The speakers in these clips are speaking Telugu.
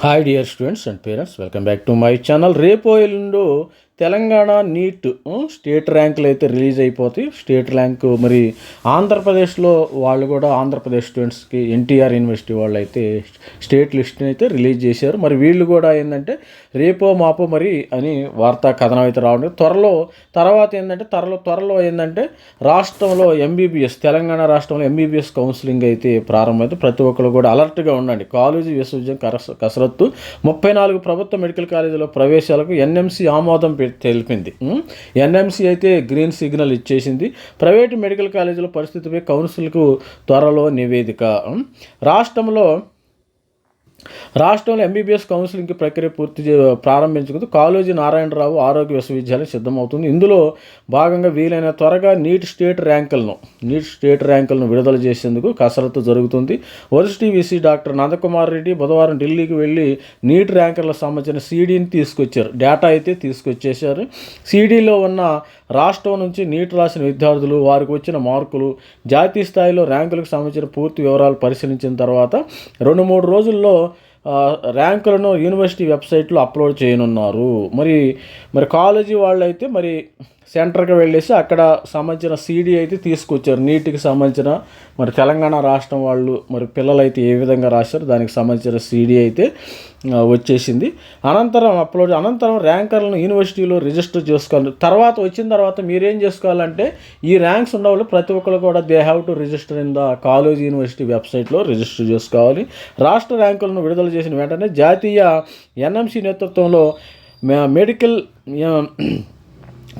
Hi dear students and parents welcome back to my channel రేపు ఎల్లుండో తెలంగాణ నీట్ స్టేట్ ర్యాంకులు అయితే రిలీజ్ అయిపోతాయి. స్టేట్ ర్యాంకు మరి ఆంధ్రప్రదేశ్లో వాళ్ళు కూడా ఆంధ్రప్రదేశ్ స్టూడెంట్స్కి ఎన్టీఆర్ యూనివర్సిటీ వాళ్ళు అయితే స్టేట్ లిస్ట్ని అయితే రిలీజ్ చేశారు. మరి వీళ్ళు కూడా ఏంటంటే రేపో మాపో మరి అని వార్తా కథనం అయితే రావడం త్వరలో తర్వాత ఏంటంటే త్వరలో త్వరలో ఏంటంటే రాష్ట్రంలో ఎంబీబీఎస్ తెలంగాణ రాష్ట్రంలో ఎంబీబీఎస్ కౌన్సిలింగ్ అయితే ప్రారంభమైతే ప్రతి ఒక్కరు కూడా అలర్ట్గా ఉండండి. కాలేజీ విశ్వవిద్యాలయం కరస కసరత్తు ముప్పై నాలుగు ప్రభుత్వ మెడికల్ కాలేజీలో ప్రవేశాలకు ఎన్ఎంసీ ఆమోదం పెట్టి తెలిపింది ఎన్ఎంసీ అయితే గ్రీన్ సిగ్నల్ ఇచ్చేసింది. ప్రైవేటు మెడికల్ కాలేజీల పరిస్థితిపై కౌన్సిల్కు త్వరలో నివేదిక. రాష్ట్రంలో రాష్ట్రంలో ఎంబీబీఎస్ కౌన్సిలింగ్ ప్రక్రియ పూర్తి చే- ప్రారంభించుకుంటూ కాళోజీ నారాయణరావు ఆరోగ్య విశ్వవిద్యాలయం సిద్ధమవుతుంది. ఇందులో భాగంగా వీలైన త్వరగా నీట్ స్టేట్ ర్యాంకులను నీట్ స్టేట్ ర్యాంకులను విడుదల చేసేందుకు కసరత్తు జరుగుతుంది. వరిష్ఠ విసి డాక్టర్ నందకుమార్ రెడ్డి బుధవారం ఢిల్లీకి వెళ్ళి నీట్ ర్యాంకులకు సంబంధించిన సీడీని తీసుకొచ్చారు. డేటా అయితే తీసుకొచ్చేశారు. సీడీలో ఉన్న రాష్ట్రం నుంచి నీట్ రాసిన విద్యార్థులు వారికి వచ్చిన మార్కులు జాతీయ స్థాయిలో ర్యాంకులకు సంబంధించిన పూర్తి వివరాలు పరిశీలించిన తర్వాత రెండు మూడు రోజుల్లో ర్యాంకులను యూనివర్సిటీ వెబ్సైట్లో అప్లోడ్ చేయనున్నారు. మరి మరి కాలేజీ వాళ్ళైతే మరి సెంటర్కి వెళ్ళేసి అక్కడ సంబంధించిన సీడీ అయితే తీసుకొచ్చారు. నీటికి సంబంధించిన మరి తెలంగాణ రాష్ట్రం వాళ్ళు మరి పిల్లలు అయితే ఏ విధంగా రాశారు? దానికి సంబంధించిన సీడీ అయితే వచ్చేసింది. అనంతరం అప్లోడ్ అనంతరం ర్యాంకర్లను యూనివర్సిటీలో రిజిస్టర్ చేసుకోవాలి. తర్వాత వచ్చిన తర్వాత మీరేం చేసుకోవాలంటే ఈ ర్యాంక్స్ ఉన్న వాళ్ళు ప్రతి ఒక్కరు కూడా they have to register in the college university వెబ్సైట్లో రిజిస్టర్ చేసుకోవాలి. రాష్ట్ర ర్యాంకులను విడుదల చేసిన వెంటనే జాతీయ ఎన్ఎంసీ నేతృత్వంలో మెడికల్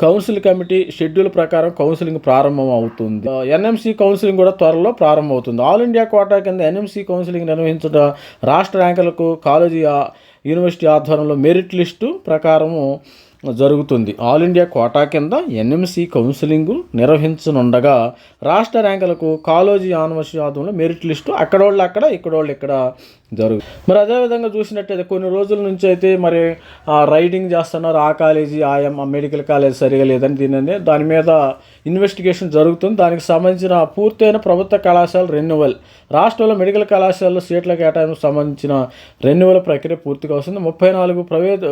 కౌన్సిల్ కమిటీ షెడ్యూల్ ప్రకారం కౌన్సిలింగ్ ప్రారంభం అవుతుంది. ఎన్ఎంసీ కౌన్సిలింగ్ కూడా త్వరలో ప్రారంభం అవుతుంది ఆల్ ఇండియా కోటా కింద ఎన్ఎంసీ కౌన్సిలింగ్ నిర్వహించడం రాష్ట్ర ర్యాంకులకు కాలేజీ యూనివర్సిటీ ఆధ్వర్యంలో మెరిట్ లిస్టు ప్రకారము జరుగుతుంది. ఆల్ ఇండియా కోటా కింద ఎన్ఎంసీ కౌన్సిలింగ్ నిర్వహించనుండగా రాష్ట్ర ర్యాంకులకు కాలేజీ యూనివర్సిటీ ఆధ్వర్యంలో మెరిట్ లిస్టు అక్కడోళ్ళు అక్కడ ఇక్కడ వాళ్ళు ఇక్కడ జరుగు. మరి అదేవిధంగా చూసినట్టయితే కొన్ని రోజుల నుంచి అయితే మరి ఆ, రైడింగ్ చేస్తున్నారు. ఆ కాలేజీ ఆ ఆ మెడికల్ కాలేజ్ సరిగా లేదని దీనిని దాని మీద ఇన్వెస్టిగేషన్ జరుగుతుంది. దానికి సంబంధించిన పూర్తయిన ప్రభుత్వ కళాశాల రెన్యువల్ రాష్ట్రంలో మెడికల్ కళాశాలలో సీట్ల కేటాయింపు సంబంధించిన రెన్యువల్ ప్రక్రియ పూర్తిగా వస్తుంది. ముప్పై నాలుగు ప్రైవేట్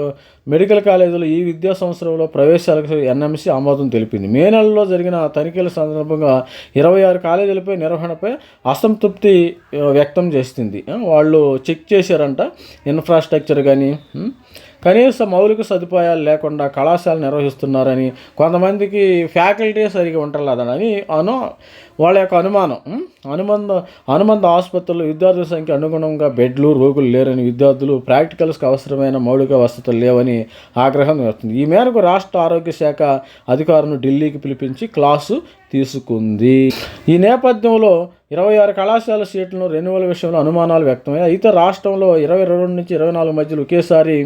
మెడికల్ కాలేజీలు ఈ విద్యా సంవత్సరంలో ప్రవేశాలకు ఎన్ఎంసీ ఆమోదం తెలిపింది. మే నెలలో జరిగిన తనిఖీల సందర్భంగా ఇరవై ఆరు కాలేజీలపై నిర్వహణపై అసంతృప్తి వ్యక్తం చేస్తుంది వాళ్ళు చెక్ చేశారంట ఇన్ఫ్రాస్ట్రక్చర్ కానీ కనీస మౌలిక సదుపాయాలు లేకుండా కళాశాల నిర్వహిస్తున్నారని కొంతమందికి ఫ్యాకల్టీ సరిగా ఉంటలేదని అను వాళ్ళ యొక్క అనుమానం అనుబంధ అనుబంధ ఆసుపత్రుల్లో విద్యార్థుల సంఖ్య అనుగుణంగా బెడ్లు రోగులు లేరని విద్యార్థులు ప్రాక్టికల్స్కి అవసరమైన మౌలిక వసతులు లేవని ఆగ్రహం వస్తుంది ఈ మేరకు రాష్ట్ర ఆరోగ్య శాఖ అధికారులను ఢిల్లీకి పిలిపించి క్లాసు తీసుకుంది. ఈ నేపథ్యంలో ఇరవై ఆరు కళాశాల సీట్లను రెన్యువల్ విషయంలో అనుమానాలు వ్యక్తమయ్యాయి. అయితే రాష్ట్రంలో ఇరవై రెండు నుంచి ఇరవై నాలుగు మధ్యలో ఒకేసారి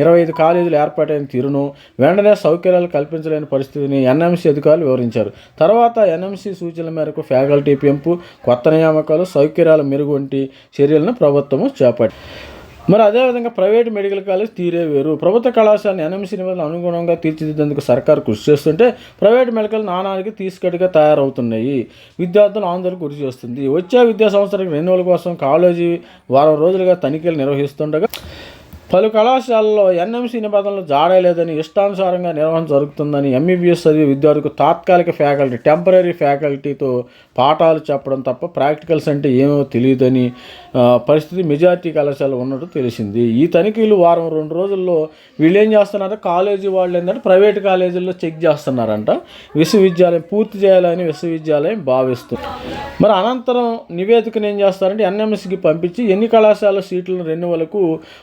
ఇరవై ఐదు కాలేజీలు ఏర్పాటైన తీరును వెంటనే సౌకర్యాలు కల్పించలేని పరిస్థితిని ఎన్ఎంసీ అధికారులు వివరించారు. తర్వాత ఎన్ఎంసీ సూచనల మేరకు ఫ్యాకల్టీ పెంపు కొత్త నియామకాలు సౌకర్యాల మెరుగు వంటి చర్యలను ప్రభుత్వము చేపట్టి మరి అదేవిధంగా ప్రైవేట్ మెడికల్ కాలేజ్ తీరే వేరు. ప్రభుత్వ కళాశాలను ఎన్ఎంసీ నిబంధనలు అనుగుణంగా తీర్చిదిద్దేందుకు సర్కారు కృషి చేస్తుంటే ప్రైవేట్ మెడికల్ నానానికి తీసుకట్టుగా తయారవుతున్నాయి. విద్యార్థులు ఆందోళన గురి చేస్తుంది. వచ్చే విద్యా సంవత్సరానికి రెన్యువల్ కోసం కాలేజీ వారం రోజులుగా తనిఖీలు నిర్వహిస్తుండగా పలు కళాశాలల్లో ఎన్ఎంసీ నిబంధనలు జాడలేదని ఇష్టానుసారంగా నిర్వహణ జరుగుతుందని ఎంబీబీఎస్ చదివే విద్యార్థులకు తాత్కాలిక ఫ్యాకల్టీ టెంపరీ ఫ్యాకల్టీతో పాఠాలు చెప్పడం తప్ప ప్రాక్టికల్స్ అంటే ఏమో తెలియదని పరిస్థితి మెజార్టీ కళాశాల ఉన్నట్టు తెలిసింది. ఈ తనిఖీలు వారం రెండు రోజుల్లో వీళ్ళు ఏం చేస్తున్నారంటే కాలేజీ వాళ్ళు ఏంటంటే ప్రైవేట్ కాలేజీల్లో చెక్ చేస్తున్నారంట. విశ్వవిద్యాలయం పూర్తి చేయాలని విశ్వవిద్యాలయం భావిస్తుంది మరి అనంతరం నివేదికను ఏం చేస్తారంటే ఎన్ఎంఎస్కి పంపించి ఎన్ని కళాశాల సీట్లను రెన్యువలకు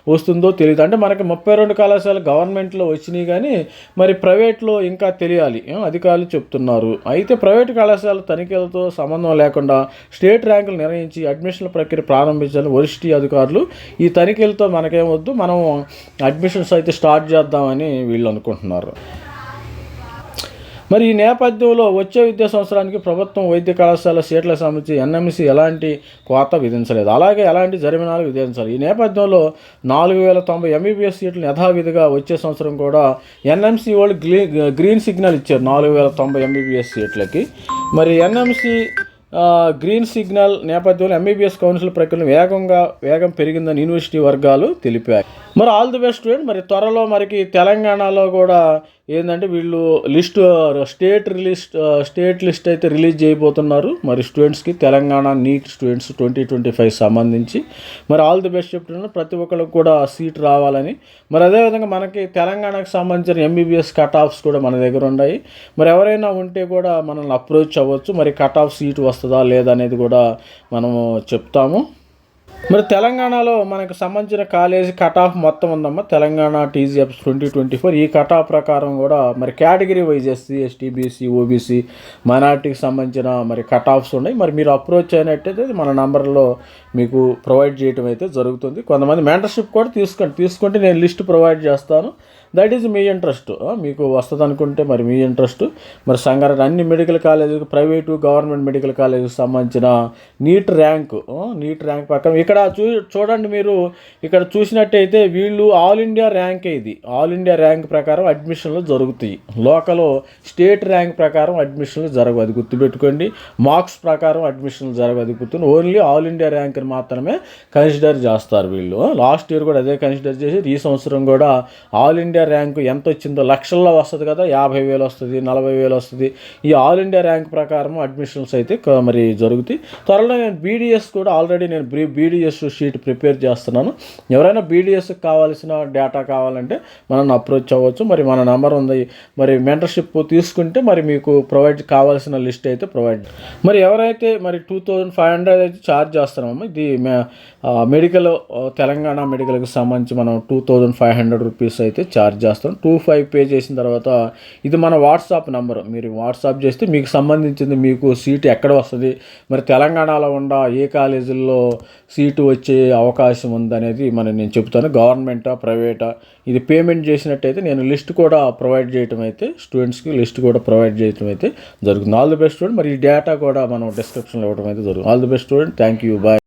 వస్తుందో తెలియదు అంటే మనకి ముప్పై రెండు కళాశాల గవర్నమెంట్లో వచ్చినాయి కానీ మరి ప్రైవేట్లో ఇంకా తెలియాలి. అధికారులు చెప్తున్నారు? అయితే ప్రైవేట్ కళాశాల తనిఖీలతో సంబంధం లేకుండా స్టేట్ ర్యాంకులు నిర్ణయించి అడ్మిషన్ల ప్రక్రియ ప్రారంభించాలని వరిష్ఠ అధికారులు ఈ తనిఖీలతో మనకేమొద్దు మనం అడ్మిషన్స్ అయితే స్టార్ట్ చేద్దామని వీళ్ళు అనుకుంటున్నారు. మరి ఈ నేపథ్యంలో వచ్చే విద్యా సంవత్సరానికి ప్రభుత్వం వైద్య కళాశాల సీట్ల సంబంధించి ఎన్ఎంసీ ఎలాంటి కోత విధించలేదు. అలాగే ఎలాంటి జరిమానాలు విధించాలి ఈ నేపథ్యంలో నాలుగు వేల తొంభై ఎంబీబీఎస్ సీట్లను యథావిధిగా వచ్చే సంవత్సరం కూడా ఎన్ఎంసీ వాళ్ళు గ్రీ గ్రీన్ సిగ్నల్ ఇచ్చారు. నాలుగు వేల తొంభై ఎంబీబీఎస్ సీట్లకి. మరి ఎన్ఎంసీ గ్రీన్ సిగ్నల్ నేపథ్యంలో ఎంబీబీఎస్ కౌన్సిల్ ప్రక్రియను వేగంగా వేగం పెరిగిందని యూనివర్సిటీ వర్గాలు తెలిపాయి. మరి ఆల్ ది బెస్ట్ స్టూడెంట్ మరి త్వరలో మరికి తెలంగాణలో కూడా ఏంటంటే వీళ్ళు list state release state list అయితే రిలీజ్ చేయబోతున్నారు. మరి స్టూడెంట్స్కి Telangana NEET students twenty twenty five సంబంధించి. మరి ఆల్ ది బెస్ట్ చెప్తున్నాను. ప్రతి ఒక్కరికి కూడా సీట్ రావాలని. మరి అదేవిధంగా మనకి తెలంగాణకు సంబంధించిన ఎంబీబీఎస్ కట్ ఆఫ్స్ కూడా మన దగ్గర ఉన్నాయి. మరి ఎవరైనా ఉంటే కూడా మనల్ని అప్రోచ్ అవ్వచ్చు. మరి కట్ ఆఫ్ సీట్ వస్తుందా లేదా అనేది కూడా మనము చెప్తాము. మరి తెలంగాణలో మనకు సంబంధించిన కాలేజీ కట్ ఆఫ్ మొత్తం ఉందమ్మా. Telangana TGF twenty twenty four ఈ కట్ ఆఫ్ ప్రకారం కూడా మరి category wise SC ST BC OBC మైనార్టీకి సంబంధించిన మరి కట్ ఆఫ్స్ ఉన్నాయి. మరి మీరు అప్రోచ్ అయినట్టయితే మన నంబర్లో మీకు ప్రొవైడ్ చేయడం అయితే జరుగుతుంది. కొంతమంది మెంటర్షిప్ కూడా తీసుకోండి తీసుకుంటే నేను లిస్ట్ ప్రొవైడ్ చేస్తాను. దట్ ఈజ్ మీ ఇంట్రెస్ట్ మీకు వస్తుంది అనుకుంటే మరి మీ ఇంట్రెస్ట్ మరి సంగారెడ్డి అన్ని మెడికల్ కాలేజీకి ప్రైవేటు గవర్నమెంట్ మెడికల్ కాలేజీకి సంబంధించిన నీట్ ర్యాంక్ నీట్ ర్యాంక్ ప్రకారం ఇక్కడ చూ చూడండి మీరు. ఇక్కడ చూసినట్టయితే వీళ్ళు ఆల్ ఇండియా ర్యాంక్ ఇది. ఆల్ ఇండియా ర్యాంక్ ప్రకారం అడ్మిషన్లు జరుగుతాయి. లోకల్ స్టేట్ ర్యాంక్ ప్రకారం అడ్మిషన్లు జరగదు గుర్తుపెట్టుకోండి. మార్క్స్ ప్రకారం అడ్మిషన్లు జరగదు గుర్తుంది గుర్తు ఓన్లీ ఆల్ ఇండియా ర్యాంక్ దగ్గర మాత్రమే కన్సిడర్ చేస్తారు వీళ్ళు. లాస్ట్ ఇయర్ కూడా అదే కన్సిడర్ చేసి ఈ సంవత్సరం కూడా ఆల్ ఇండియా ర్యాంకు ఎంత వచ్చిందో లక్షల్లో వస్తుంది కదా యాభై వేలు వస్తుంది నలభై వేలు వస్తుంది. ఈ ఆల్ ఇండియా ర్యాంక్ ప్రకారం అడ్మిషన్స్ అయితే మరి జరుగుతాయి. త్వరలో నేను బీడీఎస్ కూడా ఆల్రెడీ నేను బ్రీ బీడీఎస్ షీట్ ప్రిపేర్ చేస్తున్నాను. ఎవరైనా బీడీఎస్ కావాల్సిన డేటా కావాలంటే మనం అప్రోచ్ అవ్వచ్చు. మరి మన నెంబర్ ఉంది. మరి మెంటర్షిప్ తీసుకుంటే మరి మీకు ప్రొవైడ్ కావాల్సిన లిస్ట్ అయితే ప్రొవైడ్ మరి ఎవరైతే మరి టూ థౌజండ్ ఫైవ్ హండ్రెడ్ అయితే ఛార్జ్ చేస్తున్నామో ఇది మెడికల్ తెలంగాణ మెడికల్కి సంబంధించి మనం two thousand five hundred rupees అయితే ఛార్జ్ చేస్తాం. టూ ఫైవ్ పే చేసిన తర్వాత ఇది మన వాట్సాప్ నెంబర్. మీరు వాట్సాప్ చేస్తే మీకు సంబంధించింది మీకు సీట్ ఎక్కడ వస్తుంది? మరి తెలంగాణలో ఉన్న ఏ కాలేజీల్లో సీటు వచ్చే అవకాశం ఉందనేది మనం నేను చెప్తాను గవర్నమెంటా ప్రైవేటా? ఇది పేమెంట్ చేసినట్టయితే నేను లిస్ట్ కూడా ప్రొవైడ్ చేయటం అయితే స్టూడెంట్స్కి లిస్ట్ కూడా ప్రొవైడ్ చేయటం అయితే జరుగుతుంది. All the best student. మరి ఈ డేటా కూడా మనం డిస్క్రిప్షన్లో ఇవ్వడం అయితే జరుగుతుంది. All the best student. Thank you bye.